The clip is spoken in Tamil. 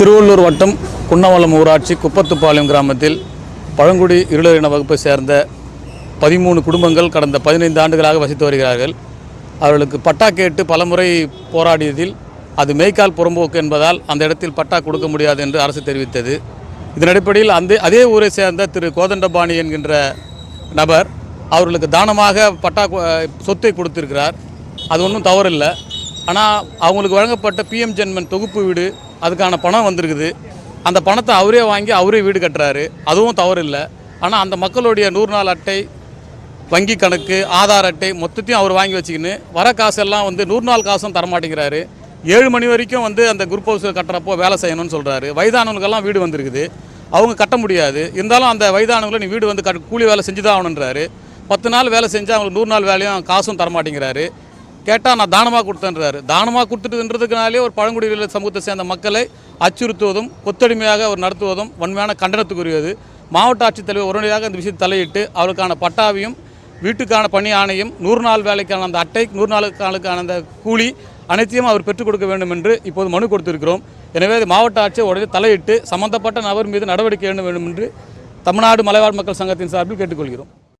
திருவள்ளூர் வட்டம் குன்னவளம் ஊராட்சி குப்பத்துப்பாளையம் கிராமத்தில் பழங்குடி இருளரின வகுப்பை சேர்ந்த பதிமூணு குடும்பங்கள் கடந்த பதினைந்து ஆண்டுகளாக வசித்து வருகிறார்கள். அவர்களுக்கு பட்டா கேட்டு பலமுறை போராடியதில் அது மேய்க்கால் புறம்போக்கு என்பதால் அந்த இடத்தில் பட்டா கொடுக்க முடியாது என்று அரசு தெரிவித்தது. இதன் அடிப்படையில் அந்த அதே ஊரை சேர்ந்த திரு கோதண்டபாணி என்கின்ற நபர் அவர்களுக்கு தானமாக பட்டா சொத்தை கொடுத்திருக்கிறார். அது ஒன்றும் தவறில்லை. ஆனால் அவங்களுக்கு வழங்கப்பட்ட பிஎம் ஜென்மன் தொகுப்பு வீடு அதுக்கான பணம் வந்திருக்குது. அந்த பணத்தை அவரே வாங்கி அவரே வீடு கட்டுறாரு. அதுவும் தவறு இல்லை ஆனால் அந்த மக்களுடைய நூறு நாள் அட்டை வங்கி கணக்கு ஆதார் அட்டை மொத்தத்தையும் அவர் வாங்கி வச்சுக்கின்னு வர காசெல்லாம் வந்து நூறு நாள் காசும் தரமாட்டேங்கிறாரு. ஏழு மணி வரைக்கும் வந்து அந்த குரூப் ஹவுஸில் கட்டுறப்போ வேலை செய்யணும்னு சொல்கிறாரு வயதானவங்களுக்கெல்லாம் வீடு வந்திருக்குது. அவங்க கட்ட முடியாது. இருந்தாலும் அந்த வயதானவங்களை நீ வீடு வந்து கட் கூலி வேலை செஞ்சு தான் ஆகணுன்றாரு பத்து நாள் வேலை செஞ்சு அவங்களுக்கு நூறு நாள் வேலையும் காசும் தரமாட்டேங்கிறாரு. கேட்டால் நான் தானமாக கொடுத்தேன்றாரு. தானமாக கொடுத்துட்டுன்றதுக்குனாலே ஒரு பழங்குடியினர் சமூகத்தை சேர்ந்த மக்களை அச்சுறுத்துவதும் கொத்தடிமையாக அவர் நடத்துவதும் வன்மையான கண்டனத்துக்குரியது. மாவட்ட ஆட்சித்தலைவர் உடனடியாக இந்த விஷயத்தை தலையிட்டு அவருக்கான பட்டாவையும் வீட்டுக்கான பணி ஆணையும் நூறு நாள் வேலைக்கான அந்த அட்டை நூறு நாளுக்கான அந்த கூலி அனைத்தையும் அவர் பெற்றுக் கொடுக்க வேண்டும் என்று இப்போது மனு கொடுத்திருக்கிறோம். எனவே மாவட்ட ஆட்சியர் உடனே தலையிட்டு சம்பந்தப்பட்ட நபர் மீது நடவடிக்கை வேண்டும் என்று தமிழ்நாடு மலைவாழ் மக்கள் சங்கத்தின் சார்பில் கேட்டுக்கொள்கிறோம்.